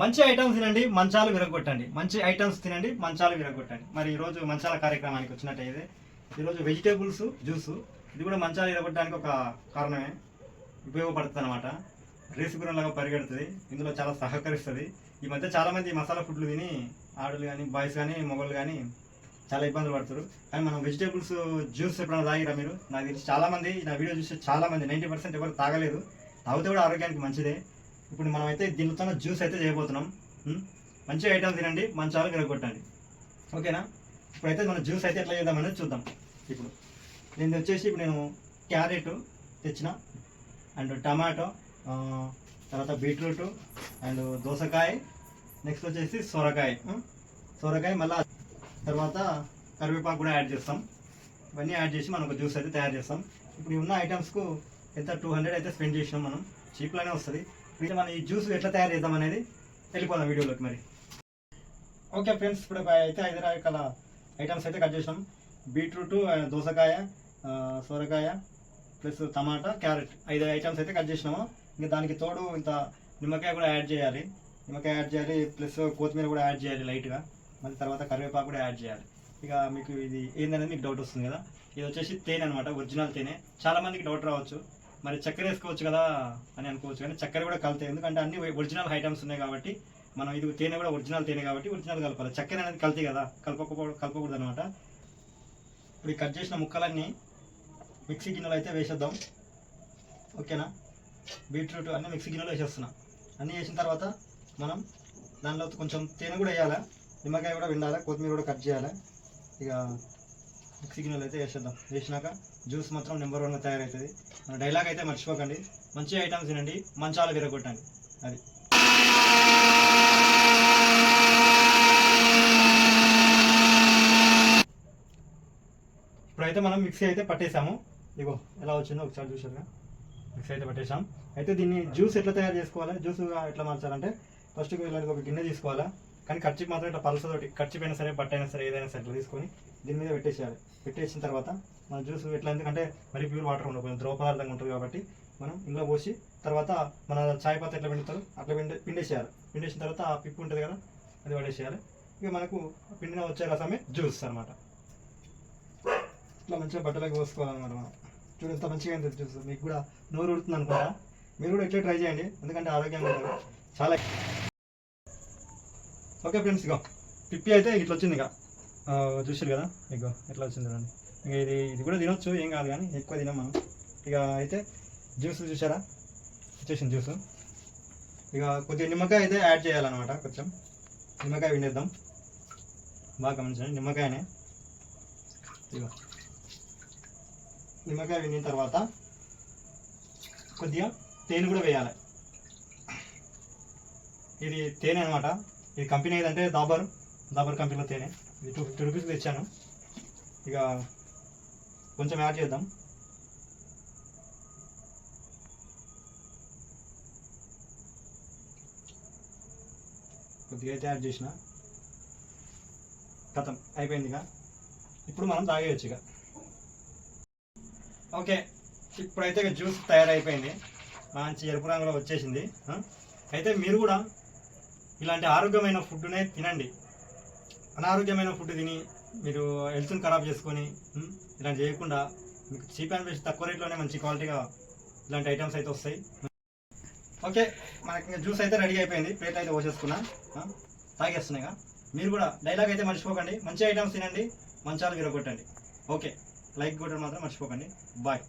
మంచి ఐటమ్స్ తినండి మంచాలు విరగొట్టండి. మంచి ఐటమ్స్ తినండి మంచాలు విరగొట్టండి. మరి ఈరోజు మంచాల కార్యక్రమానికి వచ్చినట్టయితే ఈరోజు వెజిటేబుల్స్ జ్యూస్ ఇది కూడా మంచాలు విరగొట్టడానికి ఒక కారణమే. ఉపయోగపడుతుంది అనమాట రేసు గురంలాగా పరిగెడుతుంది. ఇందులో చాలా సహకరిస్తుంది. ఈ మధ్య చాలామంది మసాలా ఫుడ్లు తిని ఆడలు కానీ బాయ్స్ కానీ మొగలు కానీ చాలా ఇబ్బందులు పడుతారు కానీ మనం వెజిటేబుల్స్ జ్యూస్ ఎప్పుడైనా తాగిరా మీరు? నాకు తెలిసి చాలామంది నా వీడియో చూసి చాలా మంది నైంటీ పర్సెంట్ ఎవరు తాగలేదు. తాగితే కూడా ఆరోగ్యానికి మంచిదే. ఇప్పుడు మనం అయితే దీనితో జ్యూస్ అయితే చేయబోతున్నాం. మంచి ఐటమ్ తినండి మంచాలు విరగొట్టండి ఓకేనా? ఇప్పుడైతే మనం జ్యూస్ అయితే ఎట్లా చేద్దామనేది చూద్దాం. ఇప్పుడు నేను వచ్చేసి ఇప్పుడు నేను క్యారెట్ తెచ్చిన అండ్ టమాటో తర్వాత బీట్రూట్ అండ్ దోసకాయ నెక్స్ట్ వచ్చేసి సొరకాయ. సొరకాయ మళ్ళీ తర్వాత కరివేపాకు కూడా యాడ్ చేస్తాం. ఇవన్నీ యాడ్ చేసి మనం ఒక జ్యూస్ అయితే తయారు చేస్తాం. ఇప్పుడు ఉన్న ఐటమ్స్కు ఎంత టూ హండ్రెడ్ అయితే స్పెండ్ చేసినాం మనం? చీప్లోనే వస్తుంది. మనం ఈ జ్యూస్ ఎట్లా తయారు చేద్దాం అనేది వెళ్ళిపోదాం వీడియోలోకి మరి. ఓకే ఫ్రెండ్స్ ఇప్పుడు అయితే ఐదు రకాల ఐటమ్స్ అయితే కట్ చేసాం. బీట్రూట్ దోసకాయ సొరకాయ ప్లస్ టమాటా క్యారెట్ ఐదు ఐటమ్స్ అయితే కట్ చేసినాము. ఇంకా దానికి తోడు ఇంత నిమ్మకాయ కూడా యాడ్ చేయాలి. నిమ్మకాయ యాడ్ చేయాలి ప్లస్ కొత్తిమీర కూడా యాడ్ చేయాలి లైట్గా. మళ్ళీ తర్వాత కరివేపాకు కూడా యాడ్ చేయాలి. ఇక మీకు ఇది ఏందనేది మీకు డౌట్ వస్తుంది కదా. ఇది వచ్చేసి తేనె అనమాట ఒరిజినల్ తేనె. చాలా మందికి డౌట్ రావచ్చు. మరి చక్కెర వేసుకోవచ్చు కదా అని అనుకోవచ్చు కానీ చక్కెర కూడా కలుతాయి ఎందుకంటే అన్ని ఒరిజినల్ ఐటమ్స్ ఉన్నాయి కాబట్టి మనం ఇది తేనె కూడా ఒరిజినల్ తేనె కాబట్టి ఒరిజినల్ కలపాలి. చక్కెర అనేది కల్తీ కదా కలపకపో కలపకూడదు అనమాట ఇప్పుడు కట్ చేసిన ముక్కలన్నీ మిక్సీ గిన్నెలో అయితే వేసేద్దాం. ఓకేనా? బీట్రూట్ అన్నీ మిక్సీ గిన్నెలో వేసేస్తున్నా. అన్నీ వేసిన తర్వాత మనం దానిలో కొంచెం తేనె కూడా వేయాలి? నిమ్మకాయ కూడా విండాలి కొత్తిమీర కూడా కట్ చేయాలి? ఇక మిక్సీ గిన్నెలో అయితే వేసేద్దాం వేసినాక జ్యూస్ మాత్రం నెంబర్ వన్గా తయారవుతుంది మన డైలాగ్ అయితే మర్చిపోకండి. మంచి ఐటమ్స్ తినండి మంచాలు విరగొట్టండి. అది. ఇప్పుడైతే మనం మిక్సీ అయితే పట్టేసాము. ఇగో ఎలా వచ్చిందో ఒకసారి చూసారుగా మిక్సీ అయితే పట్టేసాం. అయితే దీన్ని జ్యూస్ ఎట్లా తయారు చేసుకోవాలి? జ్యూస్ ఎట్లా మార్చాలంటే ఫస్ట్ ఇలాంటి ఒక గిన్నె తీసుకోవాలా? కానీ ఖర్చు మాత్రం ఇట్లా పలసతోటి ఖర్చు అయినా సరే బట్ట అయినా సరే ఏదైనా సరే ఇట్లా తీసుకొని దీని మీద పెట్టేసేయాలి పెట్టేసిన తర్వాత మన జ్యూస్ ఎట్లా ఎందుకంటే మరి ప్యూర్ వాటర్ ఉండదు కొంచెం ద్రవ పదార్థంగా ఉంటుంది కాబట్టి మనం ఇందులో పోసి తర్వాత మన చాయ్ పత్త ఎట్లా పిండుతారు అట్లా పిండి పిండేసేయాలి. పిండేసిన తర్వాత ఆ పిప్పు ఉంటుంది కదా అది పడేసేయాలి. ఇక మనకు పిండిన వచ్చే రసమే జ్యూస్ అన్నమాట. ఇట్లా మంచిగా బట్టలకు పోసుకోవాలన్నమాట మనం. చూడు ఎంత మంచిగా అయింది జ్యూస్. మీకు కూడా నోరు ఉడుతుంది అనుకుంటా. మీరు కూడా ఇట్లా ట్రై చేయండి ఎందుకంటే ఆరోగ్యంగా ఉంటుంది చాలా ఓకే ఫ్రెండ్స్ ఇక పిప్పి అయితే ఇట్లా వచ్చింది ఇక. చూసారు కదా? ఇగో ఎట్లా వచ్చింది చూడండి. ఇక ఇది ఇది కూడా తినొచ్చు ఏం కాదు కానీ ఎక్కువ తినం మనం. ఇక అయితే జ్యూస్ చూసారా వచ్చేసింది జ్యూస్. ఇక కొద్దిగా నిమ్మకాయ అయితే యాడ్ చేయాలన్నమాట కొంచెం. నిమ్మకాయ వినేద్దాం బాగా గమనించండి నిమ్మకాయనే. ఇగో. నిమ్మకాయ వినిన తర్వాత కొద్దిగా తేనె కూడా వేయాలి. ఇది తేనె అనమాట ఇది కంపెనీ ఏదంటే దాబర్. దాబర్ కంపెనీలో తేనె. ఇది టూ ఫిఫ్టీ రూపీస్ తెచ్చాను. ఇక కొంచెం యాడ్ చేద్దాం. కొద్దిగా అయితే యాడ్ చేసిన. కథం అయిపోయింది ఇక. ఇప్పుడు మనం తాగేయచ్చు ఇక. ఓకే ఇప్పుడైతే ఇక జ్యూస్ తయారైపోయింది. మంచి ఎరుపు రంగులో వచ్చేసింది. అయితే మీరు కూడా ఇలాంటి ఆరోగ్యమైన ఫుడ్నే తినండి. అనారోగ్యమైన ఫుడ్ తిని మీరు హెల్త్ని ఖరాబ్ చేసుకొని ఇలా చేయకుండా మీకు చీప్ అండ్ బెస్ట్ తక్కువ రేట్లోనే మంచి క్వాలిటీగా ఇలాంటి ఐటమ్స్ అయితే వస్తాయి. ఓకే మనకి జ్యూస్ అయితే రెడీ అయిపోయింది. ప్లేట్ అయితే పోసేసుకున్నా. తాగేస్తున్నాయిగా మీరు కూడా డైలాగ్ అయితే మర్చిపోకండి. మంచి ఐటమ్స్ తినండి మంచాలు విరగొట్టండి. ఓకే లైక్ కొట్టడం మాత్రం మర్చిపోకండి. బాయ్.